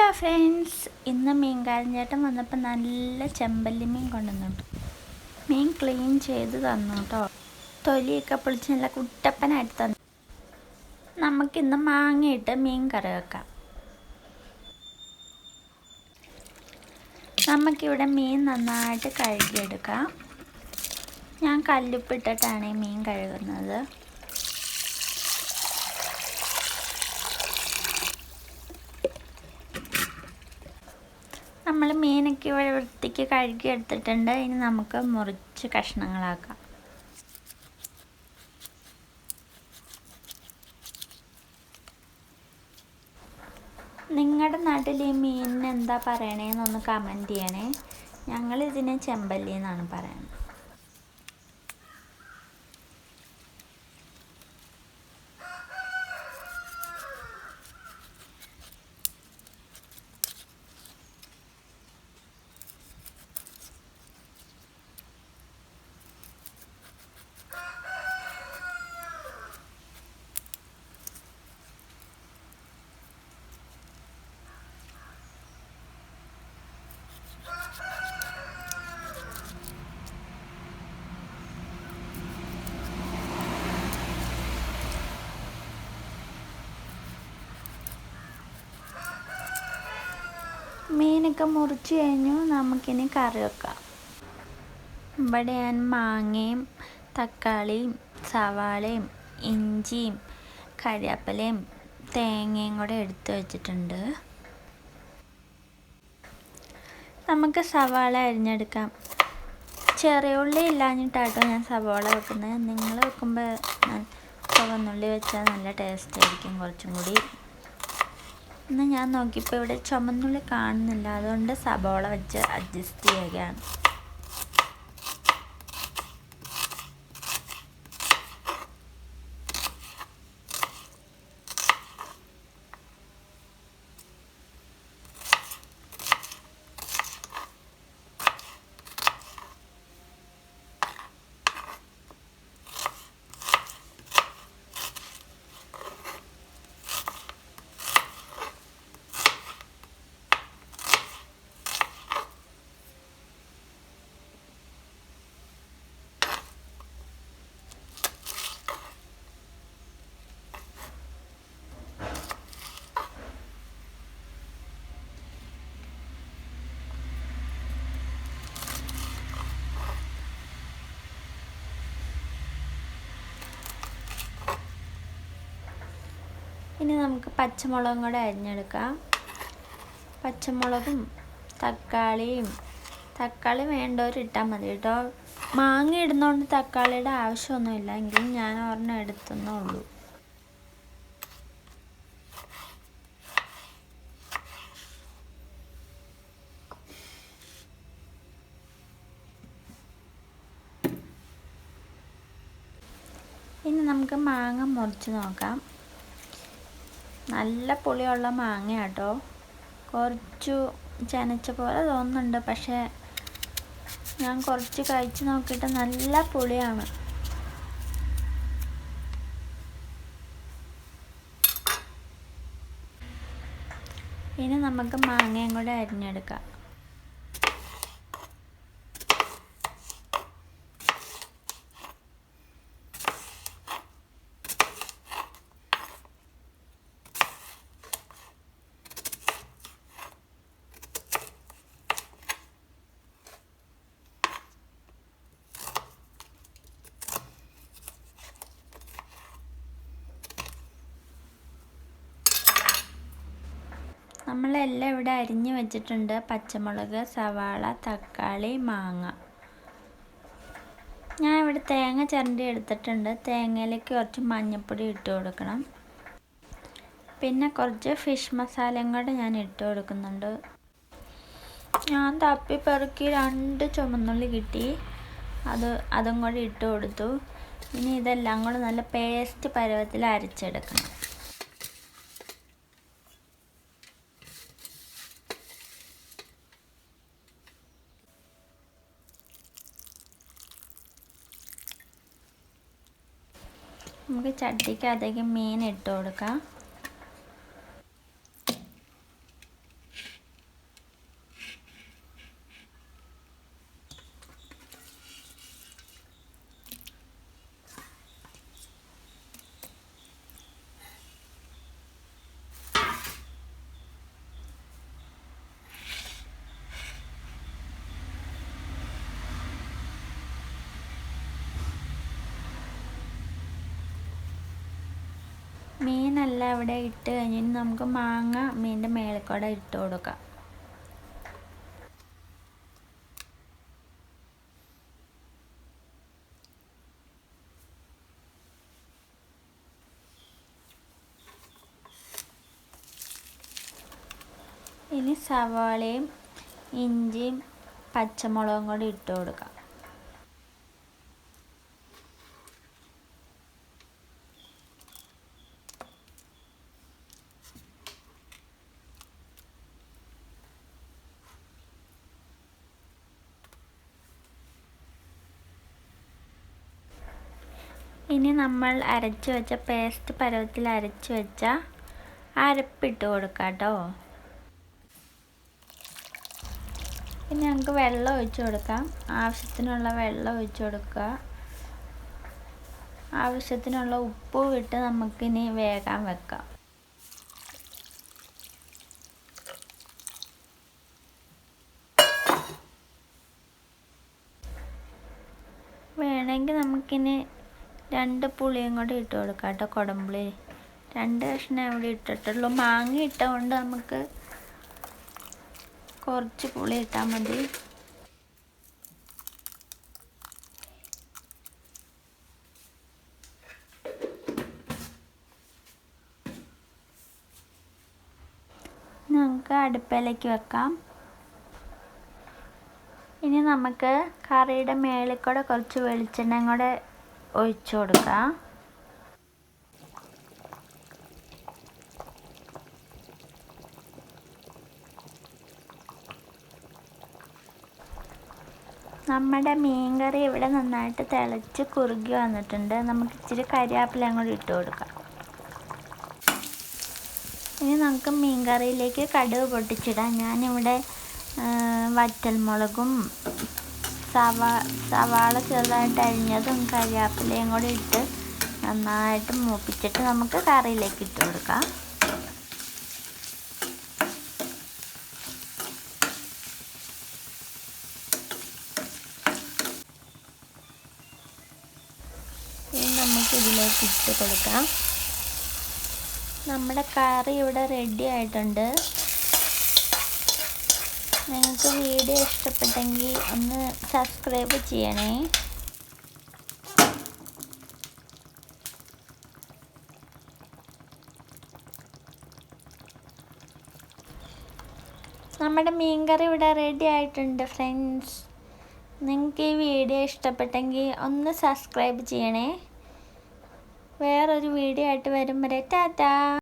Hello friends ഇന്ന് മീൻ ചേട്ടൻ വന്നപ്പോൾ നല്ല ചെമ്പല്ലി മീൻ കൊണ്ടുവന്നു മീൻ ക്ലീൻ ചെയ്ത് തന്നു കേട്ടോ തൊലിയൊക്കെ പൊളിച്ച് നല്ല കുട്ടപ്പനായിട്ട് തന്നു. നമുക്കിന്ന് മാങ്ങയിട്ട് മീൻ കറി വെക്കാം. നമുക്കിവിടെ മീൻ നന്നായിട്ട് കഴുകിയെടുക്കാം. ഞാൻ കല്ലുപ്പിട്ടിട്ടാണ് ഈ മീൻ കഴുകുന്നത്. നമ്മൾ മീനൊക്കെ ഇവിടെ വൃത്തിക്ക് കഴുകി എടുത്തിട്ടുണ്ട്. ഇനി നമുക്ക് മുറിച്ച് കഷ്ണങ്ങളാക്കാം. നിങ്ങളുടെ നാട്ടിൽ ഈ മീനിന് എന്താ പറയണേന്നൊന്ന് കമന്റ് ചെയ്യണേ. ഞങ്ങൾ ഇതിനെ ചെമ്പല്ലി എന്നാണ് പറയുന്നത് മീനൊക്കെ മുറിച്ച് കഴിഞ്ഞു. നമുക്കിനി കറി വെക്കാം. ഇവിടെ ഞാൻ മാങ്ങയും തക്കാളിയും സവാളയും ഇഞ്ചിയും കരിയാപ്പലയും തേങ്ങയും കൂടെ എടുത്ത് വെച്ചിട്ടുണ്ട്. നമുക്ക് സവാള അരിഞ്ഞെടുക്കാം. ചെറിയ ഉള്ളി ഇല്ലാഞ്ഞിട്ടാട്ടോ ഞാൻ സവാള വെക്കുന്നത്. നിങ്ങൾ വെക്കുമ്പോൾ ചുവന്നുള്ളി വെച്ചാൽ നല്ല ടേസ്റ്റ് ആയിരിക്കും കുറച്ചും കൂടി. ഇന്ന് ഞാൻ നോക്കിയപ്പോൾ ഇവിടെ ചുമന്നുള്ളി കാണുന്നില്ല. അതുകൊണ്ട് സബോള വെച്ച് അഡ്ജസ്റ്റ് ചെയ്യുകയാണ്. ഇനി നമുക്ക് പച്ചമുളകും കൂടെ അരിഞ്ഞെടുക്കാം. പച്ചമുളകും തക്കാളിയും. തക്കാളി വേണ്ടവർ ഇട്ടാൽ മതി കേട്ടോ. മാങ്ങ ഇടുന്നതുകൊണ്ട് തക്കാളിയുടെ ആവശ്യമൊന്നുമില്ല എങ്കിലും ഞാൻ ഒരെണ്ണം എടുത്തുന്നേ ഉള്ളൂ ഇനി നമുക്ക് മാങ്ങ മുറിച്ച് നോക്കാം. നല്ല പുളിയുള്ള മാങ്ങ കേട്ടോ കുറച്ചു ചനച്ച പോലെ തോന്നുന്നുണ്ട് പക്ഷേ ഞാൻ കുറച്ച് കഴിച്ച് നോക്കിയിട്ട് നല്ല പുളിയാണ്. ഇനി നമുക്ക് മാങ്ങയും കൂടെ അരിഞ്ഞെടുക്കാം. നമ്മളെല്ലാം ഇവിടെ അരിഞ്ഞ് വെച്ചിട്ടുണ്ട് പച്ചമുളക് സവാള തക്കാളി മാങ്ങ. ഞാൻ ഇവിടെ തേങ്ങ ചിരണ്ടി എടുത്തിട്ടുണ്ട്. തേങ്ങയിലേക്ക് കുറച്ച് മഞ്ഞൾപ്പൊടി ഇട്ട് കൊടുക്കണം. പിന്നെ കുറച്ച് ഫിഷ് മസാലയും കൂടെ ഞാൻ ഇട്ട് കൊടുക്കുന്നുണ്ട്. ഞാൻ തപ്പി പെറുക്കി രണ്ട് ചുമന്നുള്ളി കിട്ടി. അത് അതും കൂടി ഇട്ട് കൊടുത്തു. ഇനി ഇതെല്ലാം കൂടെ നല്ല പേസ്റ്റ് പരുവത്തിൽ അരച്ചെടുക്കണം. നമുക്ക് ചട്ടിക്ക് അതേക്ക് മീൻ ഇട്ട് കൊടുക്കാം. മീനെല്ലാം അവിടെ ഇട്ട് കഴിഞ്ഞിട്ട് നമുക്ക് മാങ്ങ മീനിന്റെ മേളിൽ കൂടെ ഇട്ട് കൊടുക്കാം. ഇനി സവാളയും ഇഞ്ചിയും പച്ചമുളകും കൂടി ഇട്ട് കൊടുക്കാം. ഇനി നമ്മൾ അരച്ച് വെച്ച പേസ്റ്റ് പരുവത്തിൽ അരച്ച് വെച്ച അരപ്പിട്ട് കൊടുക്കാം കേട്ടോ. പിന്നെ നമുക്ക് വെള്ളം ഒഴിച്ച് കൊടുക്കാം. ആവശ്യത്തിനുള്ള വെള്ളം ഒഴിച്ച് കൊടുക്കുക. ആവശ്യത്തിനുള്ള ഉപ്പ് ഇട്ട് നമുക്കിനി വേകാൻ വെക്കാം. വേണമെങ്കിൽ നമുക്കിനി രണ്ട് പുളിയും കൂടി ഇട്ട് കൊടുക്കാം കേട്ടോ കുടംപുളി. രണ്ട് കഷ്ണം ഇവിടെ ഇട്ടിട്ടുള്ളൂ. മാങ്ങ ഇട്ടുകൊണ്ട് നമുക്ക് കുറച്ച് പുളി ഇട്ടാൽ മതി. നമുക്ക് അടുപ്പിലേക്ക് വെക്കാം. ഇനി നമുക്ക് കറിയുടെ മേളിൽ കൂടെ കുറച്ച് വെളിച്ചെണ്ണ കൂടെ ഒഴിച്ചു കൊടുക്കാം. നമ്മുടെ മീൻകറി ഇവിടെ നന്നായിട്ട് തിളച്ച് കുറുകി വന്നിട്ടുണ്ട്. നമുക്ക് ഇച്ചിരി കരിയാപ്പില കൂടി ഇട്ട് കൊടുക്കാം. ഇനി നമുക്ക് മീൻകറിയിലേക്ക് കടുക് പൊട്ടിച്ചിടാം. ഞാനിവിടെ വറ്റൽമുളകും സവാ സവാള ചെറുതായിട്ട് അരിഞ്ഞതും കരിയാപ്പിലയും കൂടി ഇട്ട് നന്നായിട്ട് മൂപ്പിച്ചിട്ട് നമുക്ക് കറിയിലേക്ക് ഇട്ട് കൊടുക്കാം. നമുക്ക് ഇതിലേക്ക് ഇട്ട് കൊടുക്കാം. നമ്മുടെ കറി ഇവിടെ റെഡി ആയിട്ടുണ്ട്. നിങ്ങൾക്ക് വീഡിയോ ഇഷ്ടപ്പെട്ടെങ്കിൽ ഒന്ന് സബ്സ്ക്രൈബ് ചെയ്യണേ. നമ്മുടെ മീൻകറി ഇവിടെ റെഡി ആയിട്ടുണ്ട് ഫ്രണ്ട്സ് നിങ്ങൾക്ക് ഈ വീഡിയോ ഇഷ്ടപ്പെട്ടെങ്കിൽ ഒന്ന് സബ്സ്ക്രൈബ് ചെയ്യണേ. വേറൊരു വീഡിയോ ആയിട്ട് വരും വരെ ടാറ്റാ.